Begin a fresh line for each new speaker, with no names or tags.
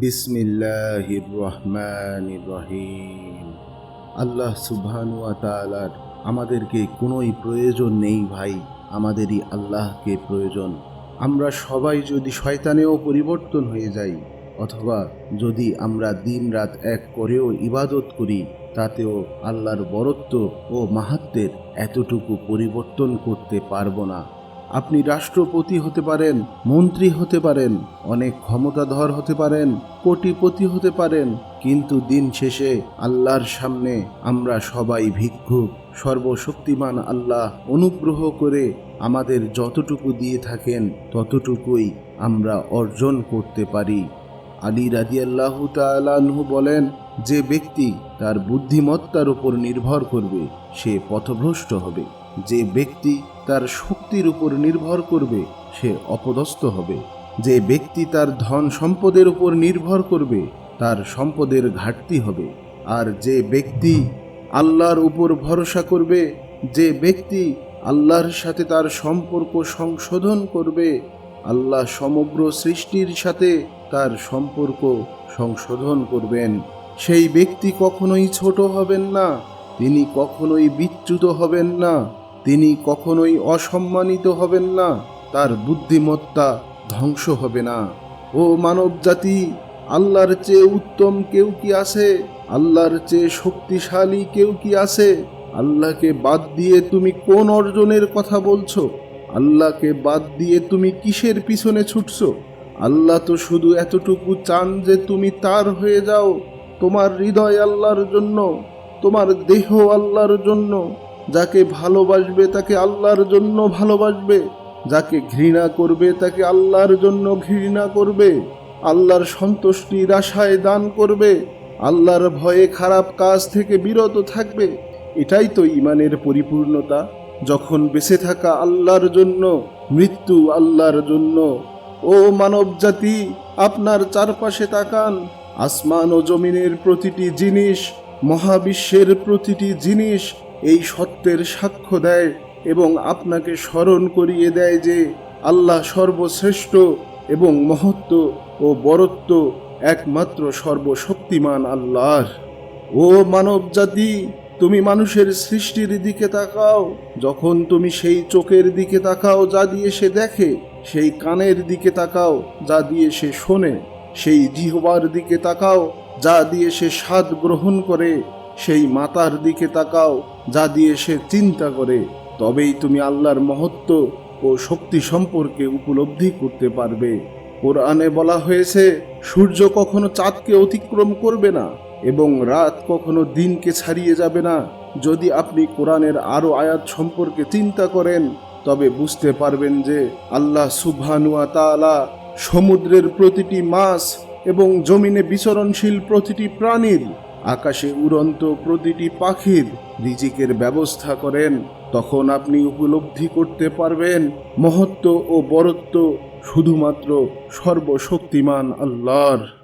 বিসমিল্লাহির রহমানির রহিম। আল্লাহ সুবহানুয়া তাআলার আমাদেরকে কোনোই প্রয়োজন নেই ভাই, আমাদেরই আল্লাহকে প্রয়োজন। আমরা সবাই যদি শয়তানেও পরিবর্তন হয়ে যাই, অথবা যদি আমরা দিন রাত এক করেও ইবাদত করি, তাতেও আল্লাহর বরত্ব ও মাহাত্মের এতটুকু পরিবর্তন করতে পারব না। আপনি রাষ্ট্রপতি হতে পারেন, মন্ত্রী হতে পারেন, অনেক ক্ষমতাধর হতে পারেন, কোটিপতি হতে পারেন, কিন্তু দিন শেষে আল্লাহর সামনে আমরা সবাই ভিক্ষুক। সর্বশক্তিমান আল্লাহ অনুগ্রহ করে আমাদের যতটুকু দিয়ে থাকেন, ততটুকুই আমরা অর্জন করতে পারি। আলী রাজিয়াল্লাহু তাআলাহু বলেন, যে ব্যক্তি তার বুদ্ধিমত্তার উপর নির্ভর করবে, সে পথভ্রষ্ট হবে। যে ব্যক্তি তার শক্তির উপর নির্ভর করবে, সে অপদস্থ হবে। যে ব্যক্তি তার ধন সম্পদের উপর নির্ভর করবে, তার সম্পদের ঘাটতি হবে। আর যে ব্যক্তি আল্লাহর উপর ভরসা করবে, যে ব্যক্তি আল্লাহর সাথে তার সম্পর্ক সংশোধন করবে, আল্লাহ সমগ্র সৃষ্টির সাথে তার সম্পর্ক সংশোধন করবেন। সেই ব্যক্তি কখনোই ছোট হবেন না, তিনি কখনোই বিচ্যুত হবেন না। তিনি কখনোই অসম্মানিত হবেন না, তার বুদ্ধিমত্তা ধ্বংস হবে না। ও মানব জাতি আল্লাহর চেয়ে উত্তম কেউ কি আছে? আল্লাহর চেয়ে শক্তিশালী কেউ কি আছে? আল্লাহকে বাদ দিয়ে তুমি কোন অর্জনের কথা বলছো? আল্লাহকে বাদ দিয়ে তুমি কিসের পিছনে ছুটছো? আল্লাহ তো শুধু এতটুকু চান যে তুমি তার হয়ে যাও, তোমার হৃদয় আল্লাহর জন্য, তোমার দেহ আল্লাহর জন্য। যাকে ভালোবাসবে তাকে আল্লাহর জন্য ভালোবাসবে, যাকে ঘৃণা করবে তাকে আল্লাহর জন্য ঘৃণা করবে, আল্লাহর সন্তুষ্টির আশায় দান করবে, আল্লাহর ভয়ে খারাপ কাজ থেকে বিরত থাকবে। এটাই তো ইমানের পরিপূর্ণতা। যখন বেঁচে থাকা আল্লাহর জন্য, মৃত্যু আল্লাহর জন্য। ও মানব জাতি, আপনার চারপাশে তাকান। আসমান ও জমিনের প্রতিটি জিনিস, মহাবিশ্বের প্রতিটি জিনিস এই সত্যের সাক্ষ্য দেয় এবং আপনাকে স্মরণ করিয়ে দেয় যে আল্লাহ সর্বশ্রেষ্ঠ এবং মহত্ব ও বরত্ব একমাত্র সর্বশক্তিমান আল্লাহর। ও মানব জাতি তুমি মানুষের সৃষ্টির দিকে তাকাও। যখন তুমি সেই চোখের দিকে তাকাও যা দিয়ে সে দেখে, সেই কানের দিকে তাকাও যা দিয়ে সে শোনে, সেই জিহবার দিকে তাকাও যা দিয়ে সে স্বাদ গ্রহণ করে সেই মাতার দিকে তাকাও, যা দিয়ে সে চিন্তা করে। তবেই তুমি আল্লাহর মহত্ব ও শক্তি সম্পর্কে উপলব্ধি করতে পারবে। কোরআনে বলা হয়েছে, সূর্য কখনো চাঁদকে অতিক্রম করবে না এবং রাত কখনো দিনকে ছাড়িয়ে যাবে না। যদি আপনি কোরআনের আরও আয়াত সম্পর্কে চিন্তা করেন, তবে বুঝতে পারবেন যে আল্লাহ সুবহানুয়া তাআলা সমুদ্রের প্রতিটি মাছ এবং জমিনে বিচরণশীল প্রতিটি প্রাণীর আকাশে উড়ন্ত প্রতিটি পাখির রিজিকের ব্যবস্থা করেন। তখন আপনি উপলব্ধি করতে পারবেন, মহত্ব ও বরত্ব শুধুমাত্র সর্বশক্তিমান আল্লাহর।